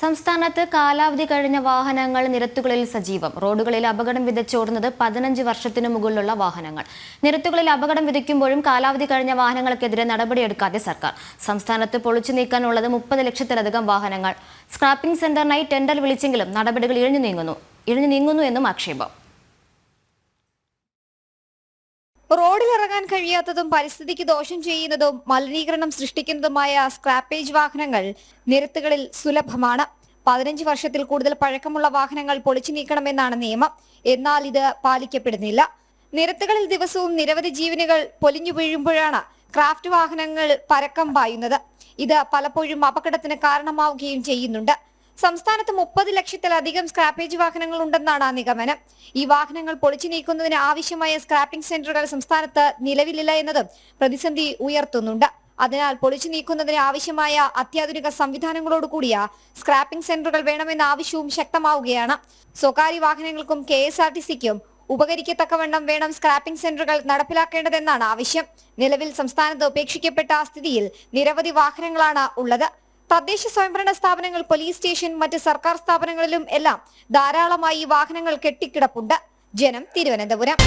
സംസ്ഥാനത്ത് കാലാവധി കഴിഞ്ഞ വാഹനങ്ങൾ നിരത്തുകളിൽ സജീവം. റോഡുകളിൽ അപകടം വിതച്ചോടുന്നത് പതിനഞ്ച് വർഷത്തിനു മുകളിലുള്ള വാഹനങ്ങൾ. നിരത്തുകളിൽ അപകടം വിതയ്ക്കുമ്പോഴും കാലാവധി കഴിഞ്ഞ വാഹനങ്ങൾക്കെതിരെ നടപടിയെടുക്കാതെ സർക്കാർ. സംസ്ഥാനത്ത് പൊളിച്ചു നീക്കാനുള്ളത് മുപ്പത് ലക്ഷത്തിലധികം വാഹനങ്ങൾ. സ്ക്രാപ്പിംഗ് സെന്ററിനായി ടെൻഡർ വിളിച്ചെങ്കിലും നടപടികൾ ഇഴഞ്ഞു നീങ്ങുന്നു. ഇഴഞ്ഞു നീങ്ങുന്നു എന്നും ആക്ഷേപം. റോഡിലിറങ്ങാൻ കഴിയാത്തതും പരിസ്ഥിതിക്ക് ദോഷം ചെയ്യുന്നതും മലിനീകരണം സൃഷ്ടിക്കുന്നതുമായ സ്ക്രാപ്പേജ് വാഹനങ്ങൾ നിരത്തുകളിൽ സുലഭമാണ്. പതിനഞ്ച് വർഷത്തിൽ കൂടുതൽ പഴക്കമുള്ള വാഹനങ്ങൾ പൊളിച്ചു നീക്കണമെന്നാണ് നിയമം. എന്നാൽ ഇത് പാലിക്കപ്പെടുന്നില്ല. നിരത്തുകളിൽ ദിവസവും നിരവധി ജീവനുകൾ പൊലിഞ്ഞു വീഴുമ്പോഴാണ് ക്രാഫ്റ്റ് വാഹനങ്ങൾ പരക്കം പായുന്നത്. ഇത് പലപ്പോഴും അപകടത്തിന് കാരണമാവുകയും ചെയ്യുന്നുണ്ട്. സംസ്ഥാനത്ത് മുപ്പത് ലക്ഷത്തിലധികം സ്ക്രാപ്പേജ് വാഹനങ്ങൾ ഉണ്ടെന്നാണ് നിഗമനം. ഈ വാഹനങ്ങൾ പൊളിച്ചു നീക്കുന്നതിന് ആവശ്യമായ സ്ക്രാപ്പിംഗ് സെന്ററുകൾ സംസ്ഥാനത്ത് നിലവിലില്ല എന്നതും പ്രതിസന്ധി ഉയർത്തുന്നുണ്ട്. അതിനാൽ പൊളിച്ചു നീക്കുന്നതിന് ആവശ്യമായ അത്യാധുനിക സംവിധാനങ്ങളോടുകൂടിയ സ്ക്രാപ്പിംഗ് സെന്ററുകൾ വേണമെന്ന ആവശ്യവും ശക്തമാവുകയാണ്. സ്വകാര്യ വാഹനങ്ങൾക്കും കെ എസ് ആർ ടി സിക്കും ഉപകരിക്കത്തക്കവണ്ണം വേണം സ്ക്രാപ്പിംഗ് സെന്ററുകൾ നടപ്പിലാക്കേണ്ടതെന്നാണ് ആവശ്യം. നിലവിൽ സംസ്ഥാനത്ത് ഉപേക്ഷിക്കപ്പെട്ട സ്ഥിതിയിൽ നിരവധി വാഹനങ്ങളാണ് ഉള്ളത്. തദ്ദേശ സ്വയംഭരണ സ്ഥാപനങ്ങൾ പോലീസ് സ്റ്റേഷൻ മറ്റ് സർക്കാർ സ്ഥാപനങ്ങളിലും എല്ലാം ധാരാളമായി വാഹനങ്ങൾ കെട്ടിക്കിടപ്പുണ്ട്. ജനം തിരുവനന്തപുരം.